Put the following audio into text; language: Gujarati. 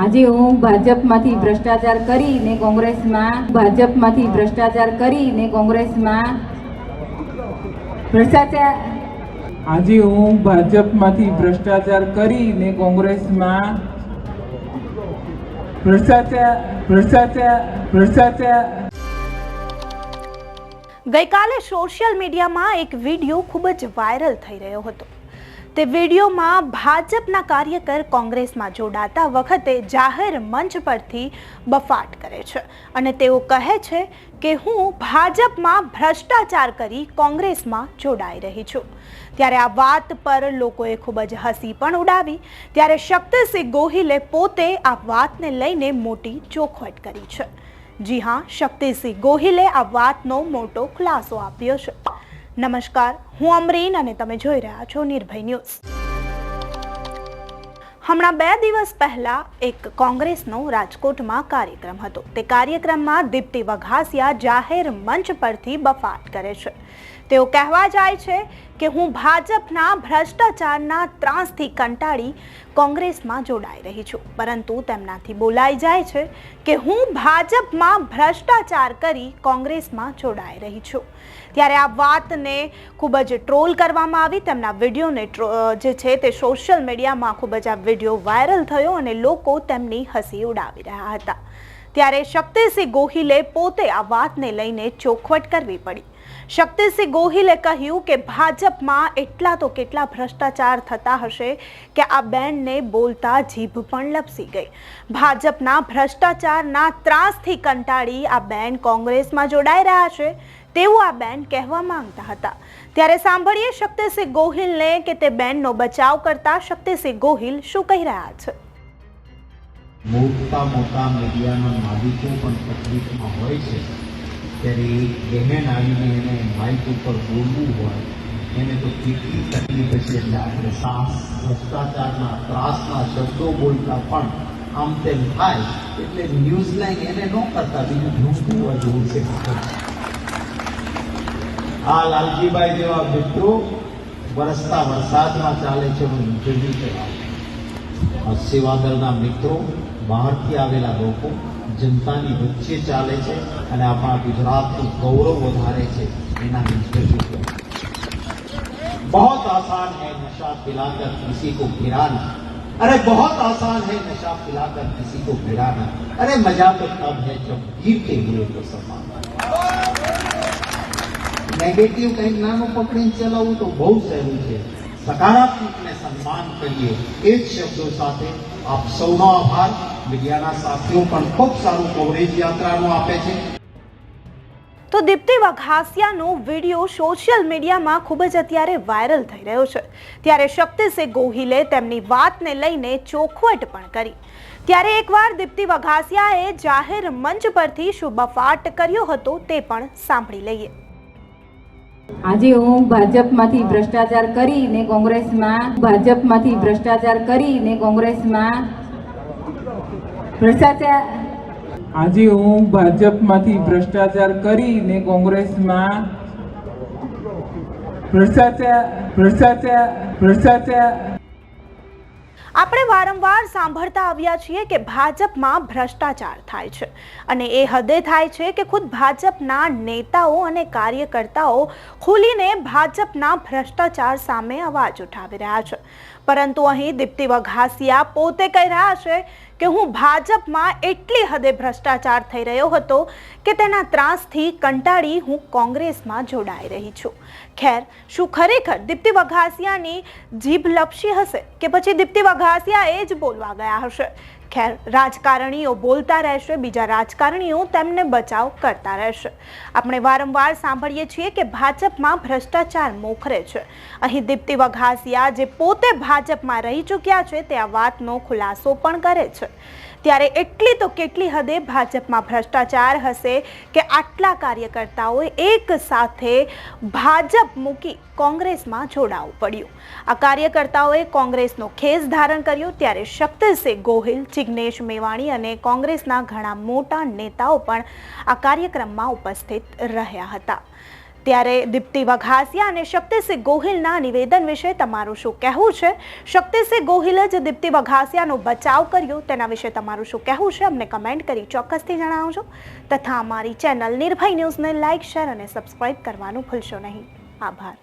આજે હું ભાજપમાંથી ભ્રષ્ટાચાર કરીને કોંગ્રેસમાં ભાજપમાંથી ભ્રષ્ટાચાર કરીને કોંગ્રેસમાં ભ્રષ્ટાચાર આજે હું ભાજપમાંથી ભ્રષ્ટાચાર કરીને કોંગ્રેસમાં ભ્રષ્ટાચાર ભ્રષ્ટાચાર ભ્રષ્ટાચાર. ગઈકાલે સોશિયલ મીડિયામાં એક વીડિયો ખૂબ જ વાયરલ થઈ રહ્યો હતો. તે વિડીયોમાં ભાજપના કાર્યકર કોંગ્રેસમાં જોડાતા વખતે જાહેર મંચ પરથી બફાટ કરે છે. અને તેઓ કહે છે કે હું ભાજપમાં ભ્રષ્ટાચાર કરી કોંગ્રેસમાં જોડાઈ રહી છું. ત્યારે આ વાત પર લોકોએ ખૂબ જ હસી પણ ઉડાવી. ત્યારે શક્તિસિંહ ગોહિલે પોતે આ વાતને લઈને મોટી ચોખવટ કરી છે. જી હા, શક્તિસિંહ ગોહિલે આ વાતનો મોટો ખુલાસો આપ્યો છે. નમસ્કાર, હું અમરીન અને તમે જોઈ રહ્યા છો નિર્ભય ન્યૂઝ. હમણાં બે દિવસ પહેલા એક કોંગ્રેસનો રાજકોટમાં કાર્યક્રમ હતો. તે કાર્યક્રમમાં દીપ્તિ વઘાસિયા જાહેર મંચ પરથી બફાટ કરે છે. તેઓ કહેવા જાય છે કે હું ભાજપના ભ્રષ્ટાચારના ત્રાસથી કંટાળી કોંગ્રેસમાં જોડાઈ રહી છું. પરંતુ તેમનાથી બોલાઈ જાય છે કે હું ભાજપમાં ભ્રષ્ટાચાર કરી કોંગ્રેસમાં જોડાઈ રહી છું. ત્યારે આ વાતને ખૂબ જ ટ્રોલ કરવામાં આવી. તેમના વિડીયોને જે છે તે સોશિયલ મીડિયામાં ખૂબ જ આ વીડિયો વાયરલ થયો અને લોકો તેમની હસી ઉડાવી રહ્યા હતા. ત્યારે શક્તિસિંહ ગોહિલે પોતે આ વાતને લઈને ચોખવટ કરવી પડી. શક્તિસિંહ ગોહિલે કહ્યું કે ભાજપમાં એટલા તો કેટલા ભ્રષ્ટાચાર થતા હશે કે આ બેનને બોલતા જીભ પણ લપસી ગઈ. ભાજપના ભ્રષ્ટાચારના ત્રાસથી કંટાળી આ બેન કોંગ્રેસમાં જોડાઈ રહ્યા છે તેવું આ બેન કહેવા માંગતા હતા. ત્યારે સાંભળીએ શક્તિસિંહ ગોહિલને કે તે બેનનો બચાવ કરતા શક્તિસિંહ ગોહિલ શું કહી રહ્યા છે. મોટા મોટા મીડિયાના માલિકો પણ તકલીફમાં હોય છે. ત્યારે એ બહેન આવીને એને માઇક ઉપર બોલવું હોય, એને તો કેટલી તકલીફ હશે એટલે આપણે સાસ, ભ્રષ્ટાચારના, ત્રાસના શબ્દો બોલતા પણ આમ તેમ થાય એટલે ન્યૂઝ લાઈન એને ન કરતા, બીજું ઢૂંઢવું જેવું છે આ લાલજીભાઈ જેવા મિત્રો, વરસતા વરસાદમાં ચાલે છે હું ઇન્ટરવ્યુ કરાવું. સેવાદળના મિત્રો, બહારથી આવેલા લોકો જનતાની વચ્ચે ચાલે છે અને આપણા ગુજરાતનું ગૌરવ વધારે છે એના ઇન્ટરવ્યુ बहुत आसान है नशा पिलाकर किसी को गिराना अरे बहुत आसान है नशा पिलाकर किसी को गिराना अरे मजा तो तब है जब गिरते हुए को समाना નેગેટિવ કંઈક નાનું પકડીને ચલાવવું તો બહુ સહેલું છે સકારાત્મકને સન્માન કરીએ એ જ શબ્દો સાથે આપ સૌનો આભાર. મીડિયાના સાથીઓ પણ ખૂબ સારું કવરેજ યાત્રાનું આપે છે. તો દીપ્તિ વઘાસિયાનો વીડિયો સોશિયલ મીડિયામાં ખૂબ જ અત્યારે વાયરલ થઈ રહ્યો છે. ત્યારે શક્તિસિંહ ગોહિલે તેમની વાતને લઈને ચોખવટ પણ કરી. ત્યારે એકવાર દીપ્તિ વઘાસિયાએ જાહેર મંચ પરથી શું બફાટ કર્યો હતો તે પણ સાંભળી લઈએ. આજે હું ભાજપમાંથી ભ્રષ્ટાચાર કરીને કોંગ્રેસમાં, ભાજપમાંથી ભ્રષ્ટાચાર કરીને કોંગ્રેસમાં ભ્રષ્ટાચાર આજે હું ભાજપમાંથી ભ્રષ્ટાચાર કરીને કોંગ્રેસમાં ભ્રષ્ટાચાર ભ્રષ્ટાચાર ભ્રષ્ટાચાર આપણે વારંવાર સાંભળતા આવ્યા છીએ કે ભાજપમાં ભ્રષ્ટાચાર થાય છે. અને એ હદે થાય છે કે ખુદ ભાજપના નેતાઓ અને કાર્યકર્તાઓ ખુલીને ભાજપના ભ્રષ્ટાચાર સામે અવાજ ઉઠાવી રહ્યા છે. પરંતુ અહીં દીપ્તિ વઘાસિયા પોતે કહી રહ્યા છે કે હું ભાજપમાં એટલી હદે ભ્રષ્ટાચાર થઈ રહ્યો હતો કે તેના ત્રાસથી કંટાળી હું કોંગ્રેસમાં જોડાઈ રહી છું. ખેર, શું ખરેખર દીપ્તિ વઘાસિયાની જીભ લપસી હશે કે પછી દીપ્તિ વઘાસિયા એ જ બોલવા ગયા હશે? ખેર રાજકારણીઓ બોલતા રહેશે, બીજા રાજકારણીઓ તેમને બચાવ કરતા રહેશે. આપણે વારંવાર સાંભળીએ છીએ કે ભાજપમાં ભ્રષ્ટાચાર મોખરે છે. અહીં દીપ્તિ વઘાસિયા જે પોતે ભાજપમાં રહી ચૂક્યા છે, તે આ વાતનો ખુલાસો પણ કરે છે. ત્યારે એટલી તો કેટલી હદે ભાજપમાં ભ્રષ્ટાચાર હશે કે આટલા કાર્યકર્તાઓએ એક સાથે ભાજપ મૂકી કોંગ્રેસમાં જોડાવું પડ્યું. આ કાર્યકર્તાઓએ કોંગ્રેસનો ખેસ ધારણ કર્યો, ત્યારે શક્તિસિંહ ગોહિલ, જિગ્નેશ મેવાણી અને કોંગ્રેસના ઘણા મોટા નેતાઓ પણ આ કાર્યક્રમમાં ઉપસ્થિત રહ્યા હતા. ત્યારે દીપ્તિ વઘાસિયા અને શક્તિસિંહ ગોહિલના નિવેદન વિશે તમારું શું કહેવું છે? શક્તિસિંહ ગોહિલે જે દીપ્તિ વઘાસિયાનો બચાવ કર્યો, તેના વિશે તમારું શું કહેવું છે? અમને કમેન્ટ કરી ચોક્કસથી જણાવજો. તથા અમારી ચેનલ નિર્ભય ન્યૂઝને લાઇક શેર અને સબસ્ક્રાઇબ કરવાનું ભૂલશો નહીં. આભાર.